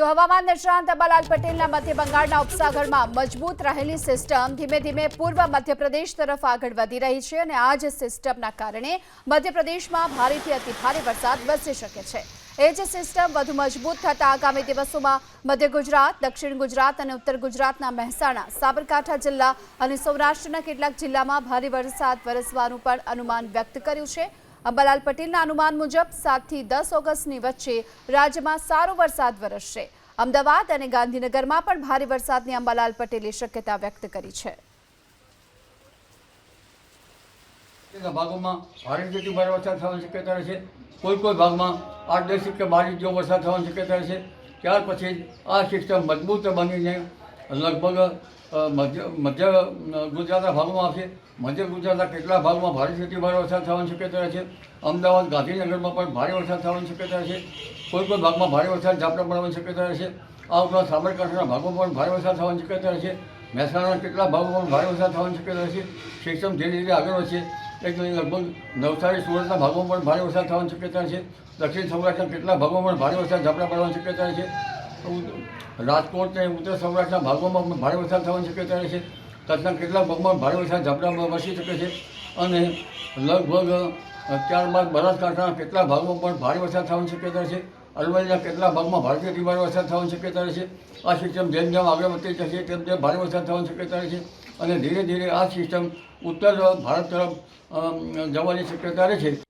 તો હવામાન નિષ્ણાંત અંબાલાલ પટેલના મધ્ય બંગાળના ઉપસાગરમાં મજબૂત રહેલી સિસ્ટમ ધીમે ધીમે પૂર્વ મધ્યપ્રદેશ તરફ આગળ વધી રહી છે અને આ જ સિસ્ટમના કારણે મધ્યપ્રદેશમાં ભારેથી અતિભારે વરસાદ વરસી શકે છે. એ જ સિસ્ટમ વધુ મજબૂત થતા આગામી દિવસોમાં મધ્ય ગુજરાત, દક્ષિણ ગુજરાત અને ઉત્તર ગુજરાતના મહેસાણા, સાબરકાંઠા જિલ્લા અને સૌરાષ્ટ્રના કેટલાક જિલ્લામાં ભારે વરસાદ વરસવાનું પણ અનુમાન વ્યક્ત કર્યું છે. અંબાલાલ પટેલના અનુમાન મુજબ સાતથી દસ ઓગસ્ટની વચ્ચે રાજ્યમાં સારો વરસાદ વરસશે. અમદાવાદ અને ગાંધીનગરમાં પણ ભારે વરસાદની અંબાલાલ પટેલે શક્યતા વ્યક્ત કરી છે. ભાગોમાં ભારે જેટલી ભારે વરસાદ થવાની શક્યતા રહેશે કોઈ કોઈ ભાગમાં આઠ દસ કે બાર ઇંચ જેવો વરસાદ થવાની શક્યતા રહેશે ત્યાર પછી આ સિસ્ટમ મજબૂત બનીને લગભગ મધ્ય મધ્ય ગુજરાતના ભાગોમાં આવશે. મધ્ય ગુજરાતના કેટલાક ભાગમાં ભારે સિટી ભારે વરસાદ થવાની શક્યતા છે. અમદાવાદ, ગાંધીનગરમાં પણ ભારે વરસાદ થવાની શક્યતા છે. કોઈ કોઈ ભાગમાં ભારે વરસાદ ઝાપટા પડવાની શક્યતા છે. આ ઉપરાંત સાબરકાંઠાના ભાગમાં પણ ભારે વરસાદ થવાની શક્યતા છે. મહેસાણાના ભાગોમાં પણ ભારે વરસાદ થવાની શક્યતા છે. સિસ્ટમ ધીરે ધીરે આગળ વધશે. એક લગભગ નવસારી, સુરતના ભાગોમાં પણ ભારે વરસાદ થવાની શક્યતા છે. દક્ષિણ સૌરાષ્ટ્રના કેટલાક ભાગોમાં પણ ભારે વરસાદ ઝાપડા પડવાની શક્યતા છે. રાજકોટ અને ઉત્તર સૌરાષ્ટ્રના ભાગોમાં ભારે વરસાદ થવાની શક્યતા રહે છે. કચ્છના કેટલાક ભાગમાં ભારે વરસાદ ઝાપટા વરસી શકે છે અને લગભગ ત્યારબાદ બનાસકાંઠાના કેટલાક ભાગમાં પણ ભારે વરસાદ થવાની શક્યતા છે. અરવલ્લીના કેટલાક ભાગમાં ભારેથી ભારે વરસાદ થવાની શક્યતા રહેશે આ સિસ્ટમ જેમ જેમ આગળ વધતી જશે તેમ તેમ ભારે વરસાદ થવાની શક્યતા રહેશે અને ધીરે ધીરે આ સિસ્ટમ ઉત્તર ભારત તરફ જવાની શક્યતા રહે છે.